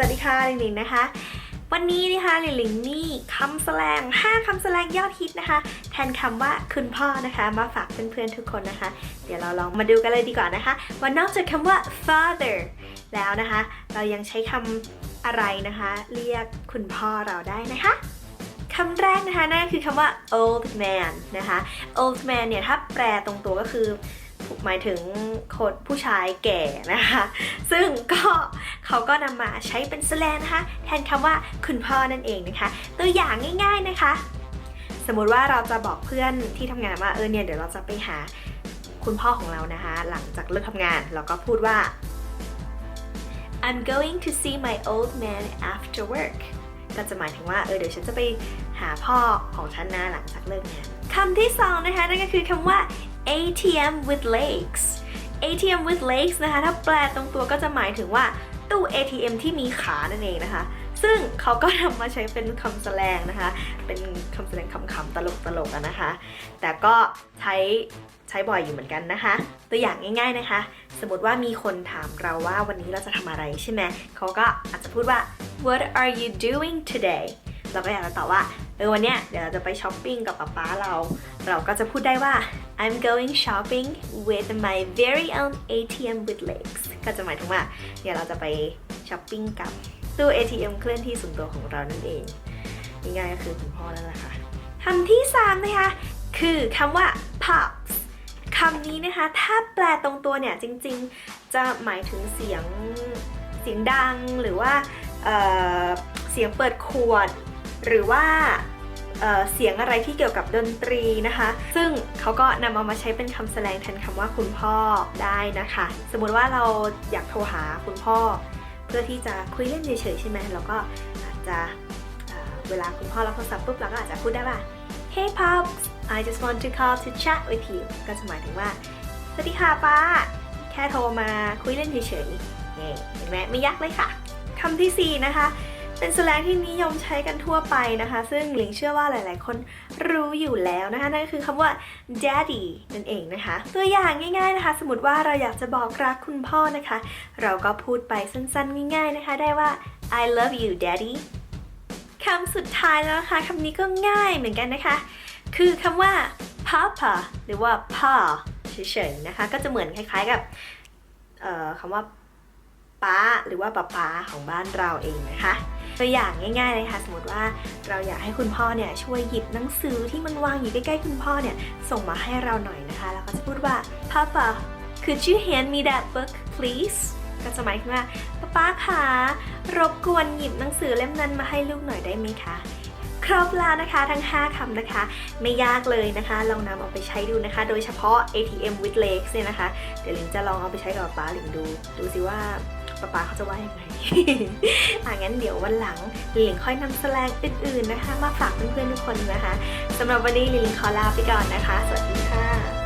วัสดีค่ะลิงลิงนะคะ วันนี้นะคะลิงลิงมีคำแสลง 5คำแสลงยอดฮิตนะคะ แทนคำว่าคุณพ่อนะคะ มาฝากเพื่อนๆทุกคนนะคะ เดี๋ยวเราลองมาดูกันเลยดีกว่านะคะว่านอกจากคำว่า father แล้วนะคะ เรายังใช้คำอะไรนะคะ เรียกคุณพ่อเราได้นะคะคำแรกนะคะนั่นคือคำว่า old man นะคะ old man เนี่ยถ้าแปลตรงตัวก็คือ หมายถึงคนผู้ชายแก่นะคะ ซึ่งก็เขาก็นำมาใช้เป็นสแลงนะคะ แทนคำว่าคุณพ่อนั่นเองนะคะ ตัวอย่างง่าย ๆนะคะ สมมุติว่าเราจะบอกเพื่อนที่ทำงานว่าเออเนี่ยเดี๋ยวเราจะไปหาคุณพ่อของเรานะคะ หลังจากเลิกทำงานเราก็พูดว่า I'm going to see my old man after work ก็จะหมายถึงว่า เออ เดี๋ยวฉันจะไปหาพ่อของฉันนะหลังจากเลิกงานคำที่สองนะคะ นั่นก็คือคำว่า ATM with legs ATM with legs นะคะ ถ้าแปลตรงตัวก็จะหมายถึงว่าตู้ ATM ที่มีขานั่นเองนะคะ ซึ่งเขาก็นำมาใช้เป็นคำแสลงนะคะ เป็นคำแสดงคำๆตลกๆนะคะ แต่ก็ใช้ใช้บ่อยอยู่เหมือนกันนะคะ ตัวอย่างง่ายๆนะคะ สมมติว่ามีคนถามเราว่าวันนี้เราจะทำอะไรใช่ไหม เขาก็อาจจะพูดว่า what are you doing today เราก็อยากจะตอบว่า เออวันเนี้ยเดี๋ยวเราจะไปช้อปปิ้งกับป๊าป๊าเรา เราก็จะพูดได้ว่า I'm going shopping with my very own ATM with legs ก็จะหมายถึงว่าเดี๋ยวเราจะไปช้อปปิ้งกับตู้ ATM เคลื่อนที่ส่วนตัวของเรานั่นเองง่ายๆก็คือคุณพ่อนั่นแหละค่ะคำที่สามนะคะ คือคำว่า pops คำนี้นะคะ ถ้าแปลตรงตัวเนี่ย จริงๆ จะหมายถึงเสียงเสียงดังหรือว่าเเสียงเปิดขวด หรือว่าเเสียงอะไรที่เกี่ยวกับดนตรีนะคะ ซึ่งเขาก็นำเอามาใช้เป็นคำแสดงแทนคำว่าคุณพ่อได้นะคะ สมมติว่าเราอยากโทรหาคุณพ่อ เพื่อที่จะคุยเล่นเฉยๆใช่ไหมเราก็อาจจะเเวลาคุณพ่อรับโทรศัพท์ปุ๊บเราก็อาจจะพูดได้ว่า Hey pops I just want to call to chat with you ก็จะหมายถึงว่า สวัสดีค่ะป้า แค่โทรมาคุยเล่นเฉยๆเห็นไหมไม่ยากเลยค่ะคำที่สี่นะคะ เป็นสแลงที่นิยมใช้กันทั่วไปนะคะ ซึ่งหลิงเชื่อว่าหลาย ๆ คนรู้อยู่แล้วนะคะ นั่นก็คือคำว่า daddy นั่นเองนะคะ ตัวอย่างง่าย ๆ นะคะ สมมติว่าเราอยากจะบอกรักคุณพ่อนะคะ เราก็พูดไปสั้น ๆ ง่าย ๆ นะคะ ได้ว่า I love you daddy คำสุดท้ายแล้วนะคะคำนี้ก็ง่ายเหมือนกันนะคะ คือคำว่า papa หรือว่า pa เฉยๆนะคะ ก็จะเหมือนคล้าย ๆ กับคำว่าป้าหรือว่าป๊าป๊าของบ้านเราเองนะคะ ตัวอย่างง่ายๆเลยค่ะ สมมติว่าเราอยากให้คุณพ่อเนี่ยช่วยหยิบหนังสือที่มันวางอยู่ใกล้ๆคุณพ่อเนี่ยส่งมาให้เราหน่อยนะคะ แล้วก็จะพูดว่า Papa could you hand me that book please ก็จะหมายถึงว่าป๊าป๊าคะรบกวนหยิบหนังสือเล่มนั้นมาให้ลูกหน่อยได้ไหมคะครบแล้วนะคะทั้ง 5 คำนะคะ ไม่ยากเลยนะคะ ลองนำเอาไปใช้ดูนะคะ โดยเฉพาะ ATM with legs เนี่ยนะคะ เดี๋ยวลิงจะลองเอาไปใช้กับป๊าหลิงดู ดูสิว่า ป๊าป๊าเขาจะว่ายังไง อะงั้นเดี๋ยววันหลังลิงค่อยนำแสลงอื่นๆนะคะ มาฝากเพื่อนๆทุกคนนะคะสำหรับวันนี้ลิงขอลาไปก่อนนะคะ สวัสดีค่ะ